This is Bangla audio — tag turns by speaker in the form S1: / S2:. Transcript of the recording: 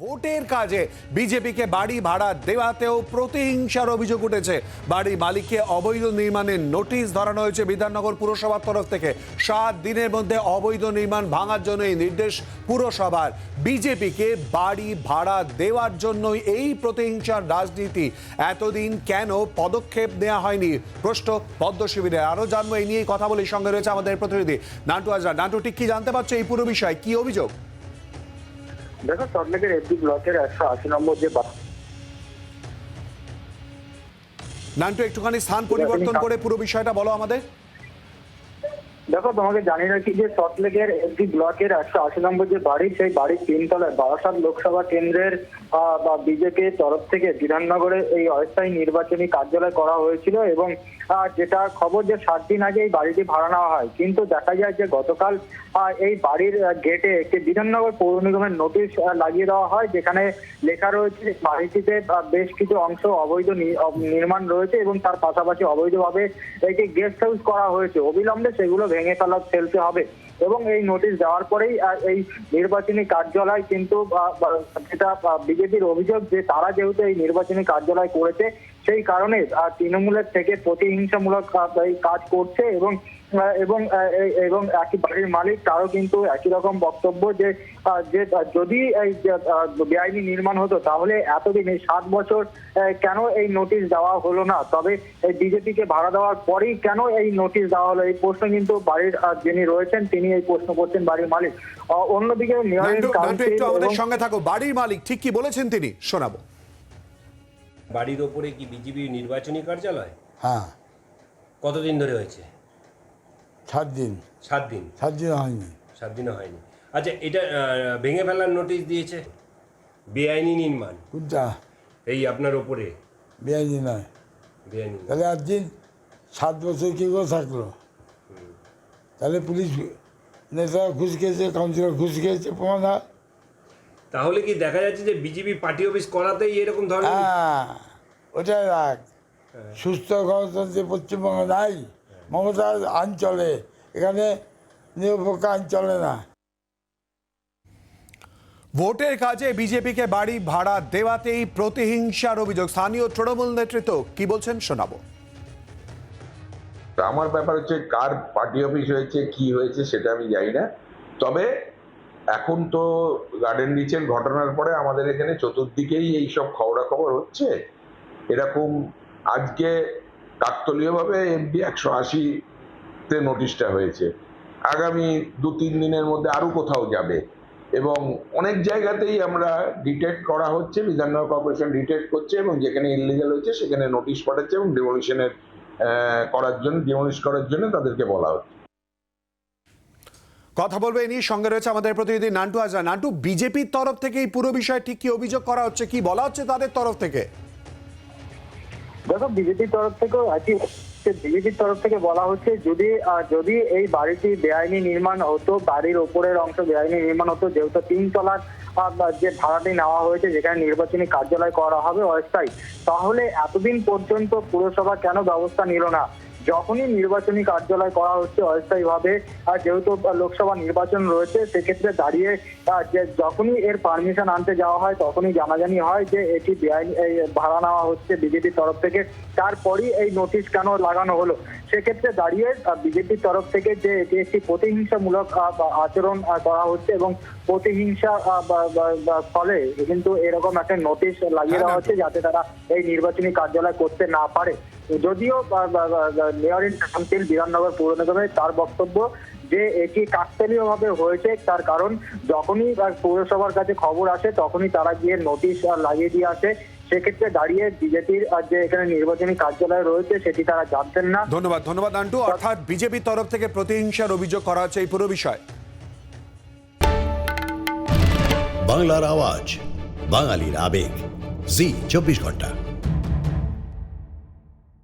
S1: ভোটের কাজে বিজেপিকে বাড়ি ভাড়া দেওয়াতেও প্রতিহিংসার অভিযোগ উঠেছে। বাড়ির মালিককে অবৈধ নির্মাণের নোটিশ ধরানো হয়েছে বিধাননগর পুরসভার তরফ থেকে। সাত দিনের মধ্যে অবৈধ নির্মাণ ভাঙার জন্য এই নির্দেশ পুরসভার। বিজেপিকে বাড়ি ভাড়া দেওয়ার জন্যই এই প্রতিহিংসার রাজনীতি। এতদিন কেন পদক্ষেপ নেওয়া হয়নি? প্রশ্ন পদ্ম শিবিরে। আরও জানব, এই নিয়েই কথা বলে সঙ্গে রয়েছে আমাদের প্রতিনিধি। নান্টু হাজরা, নান্টু ঠিক কি জানতে পারছ এই পুরো বিষয়? কি অভিযোগ?
S2: দেখো সল্টলেকের এফডি ব্লকের একশো আশি নম্বর যে
S1: নান্টু একটুখানি স্থান পরিবর্তন করে পুরো বিষয়টা বলো আমাদের।
S2: দেখো তোমাকে জানি রাখি যে সল্টলেকের এফডি ব্লকের একশো আশি নম্বর যে বাড়ি সেই বাড়ির তিনতলায় বারাসাত লোকসভা কেন্দ্রের বা বিজেপির তরফ থেকে বিধাননগরে এই অস্থায়ী নির্বাচনী কার্যালয় করা হয়েছিল এবং যেটা খবর যে সাত দিন আগে এই বাড়িটি ভাড়া নেওয়া হয়। কিন্তু দেখা যায় যে গতকাল এই বাড়ির গেটে একটি বিধাননগর পৌর নিগমের নোটিশ লাগিয়ে দেওয়া হয়, যেখানে লেখা রয়েছে বাড়িটিতে বেশ কিছু অংশ অবৈধ নির্মাণ রয়েছে এবং তার পাশাপাশি অবৈধভাবে একটি গেস্ট হাউস করা হয়েছে। অবিলম্বে সেগুলো ভেঙে ফেলা, ফেলতে হবে এবং এই নোটিশ দেওয়ার পরেই এই নির্বাচনী কার্যালয় কিন্তু যেটা বিজেপির অভিযোগ যে তারা যেহেতু এই নির্বাচনী কার্যালয় করেছে, সেই কারণে তৃণমূলের থেকে প্রতিহিংসামূলক কাজ করছে এবং এবং এবং একই বাড়ির মালিক তারও কিন্তু একই রকম বক্তব্য যে যে যদি এই বেআইনি নির্মাণ হতো তাহলে এতদিন এই সাত বছর কেন এই নোটিশ দেওয়া হলো না? তবে এই বিজেপিকে ভাড়া দেওয়ার পরেই কেন এই নোটিশ দেওয়া হলো? এই প্রশ্ন কিন্তু বাড়ির যিনি রয়েছেন তিনি এই প্রশ্ন করছেন বাড়ির মালিক। অন্যদিকে
S1: আমাদের সঙ্গে থাকো। বাড়ির মালিক ঠিক কি বলেছেন তিনি? শোনাবো।
S3: বাড়ির ওপরে কি বিজেপি নির্বাচনী কার্যালয়?
S4: হ্যাঁ।
S3: কতদিন ধরে হয়েছে?
S4: সাত দিন।
S3: সাত দিন?
S4: সাত দিন হয়নি।
S3: সাত দিনও হয়নি। আচ্ছা এটা ভেঙে ফেলার নোটিশ দিয়েছে? বেআইনি নির্মাণ?
S4: কোনটা?
S3: এই আপনার ওপরে?
S4: বেআইনি নয়।
S3: বেআইনি
S4: তাহলে আর দিন সাত বছর কী করে থাকল? তাহলে পুলিশ নেতারা ঘুষ খেয়েছে কাউন্সিলর ঘুষ খেয়েছে প্রমাণ হয়।
S3: তাহলে কি দেখা যাচ্ছে যে বিজেপি পার্টি অফিস করাতেই এরকম ধরনের
S4: হ্যাঁ ওটাই রাখ সুস্থ গণতন্ত্রে পশ্চিমবঙ্গে নাই। মমতার আইন চলে। এখানে নিরপেক্ষ আইন চলে না।
S1: ভোটের কাজে বিজেপিকে বাড়ি ভাড়া দেওয়াতেই প্রতিহিংসার অভিযোগ। স্থানীয় তৃণমূল নেতৃত্ব কি বলছেন শোনাবো।
S5: তা আমার ব্যাপার হচ্ছে কার পার্টি অফিস হয়েছে কি হয়েছে সেটা আমি জানি না। তবে এখন তো গার্ডেন রিচের ঘটনার পরে আমাদের এখানে চতুর্দিকেই এই সব খবরাখবর হচ্ছে। এরকম আজকে কাকতলীয়ভাবে এমপি একশো আশিতে নোটিশটা হয়েছে। আগামী দু তিন দিনের মধ্যে আরও কোথাও যাবে এবং অনেক জায়গাতেই আমরা ডিটেক্ট করা হচ্ছে বিধাননগর কর্পোরেশন ডিটেক্ট করছে এবং যেখানে ইলিগাল হয়েছে সেখানে নোটিশ পাঠাচ্ছে এবং ডেমোলিশনের করার জন্য ডিমলিশ করার জন্য তাদেরকে বলা হচ্ছে।
S1: কথা বলব এই নিয়ে। সঙ্গে রয়েছে আমাদের প্রতিনিধি নান্টু হাজরা। নান্টু, বিজেপির তরফ থেকে এই পুরো বিষয়ে ঠিক কি অভিযোগ করা হচ্ছে, কি বলা হচ্ছে তাদের তরফ থেকে?
S2: দেখো, বিজেপির তরফ থেকেও একই বিজেপির তরফ থেকে বলা হচ্ছে, যদি যদি এই বাড়িটি বেআইনি নির্মাণ হতো, বাড়ির ওপরের অংশ বেআইনি নির্মাণ হতো, যেহেতু তিন তলার যে ভাড়াটি নেওয়া হয়েছে, যেখানে নির্বাচনী কার্যালয় করা হবে অস্থায়ী তাহলে এতদিন পর্যন্ত পুরসভা কেন ব্যবস্থা নিল না? যখনই নির্বাচনী কার্যালয় করা হচ্ছে অস্থায়ীভাবে যেহেতু লোকসভা নির্বাচন রয়েছে, সেক্ষেত্রে দাঁড়িয়ে যে যখনই এর পারমিশন আনতে যাওয়া হয়, তখনই জানাজানি হয় যে এটি বেআইনি ভাড়া নেওয়া হচ্ছে বিজেপির তরফ থেকে। তারপরই এই নোটিশ কেন লাগানো হলো? সেক্ষেত্রে দাঁড়িয়ে বিজেপির তরফ থেকে যে এটি একটি প্রতিহিংসামূলক আচরণ করা হচ্ছে এবং প্রতিহিংসা ফলে কিন্তু এরকম একটা নোটিশ লাগিয়ে দেওয়া হচ্ছে যাতে তারা এই নির্বাচনী কার্যালয় করতে না পারে। যদিও মেয়র ইন কাউন্সিল বিধাননগর পৌর নিগমের তার বক্তব্য যে এটি কাকতালীয় ভাবে হয়েছে, তার কারণ যখনই পৌরসভার কাছে খবর আসে, তখনই তারা গিয়ে নোটিশ লাগিয়ে দিয়ে আসে। সেক্ষেত্রে দাঁড়িয়ে বিজেপির যে এখানে নির্বাচনী কার্যালয় রয়েছে সেটি তারা জানতেন না।
S1: ধন্যবাদ ধন্যবাদ আন্টু। অর্থাৎ বিজেপির তরফ থেকে প্রতিহিংসার অভিযোগ করা হচ্ছে এই পুরো বিষয়।
S6: বাংলার আওয়াজ বাঙালির আবেগ। জি চব্বিশ ঘণ্টা।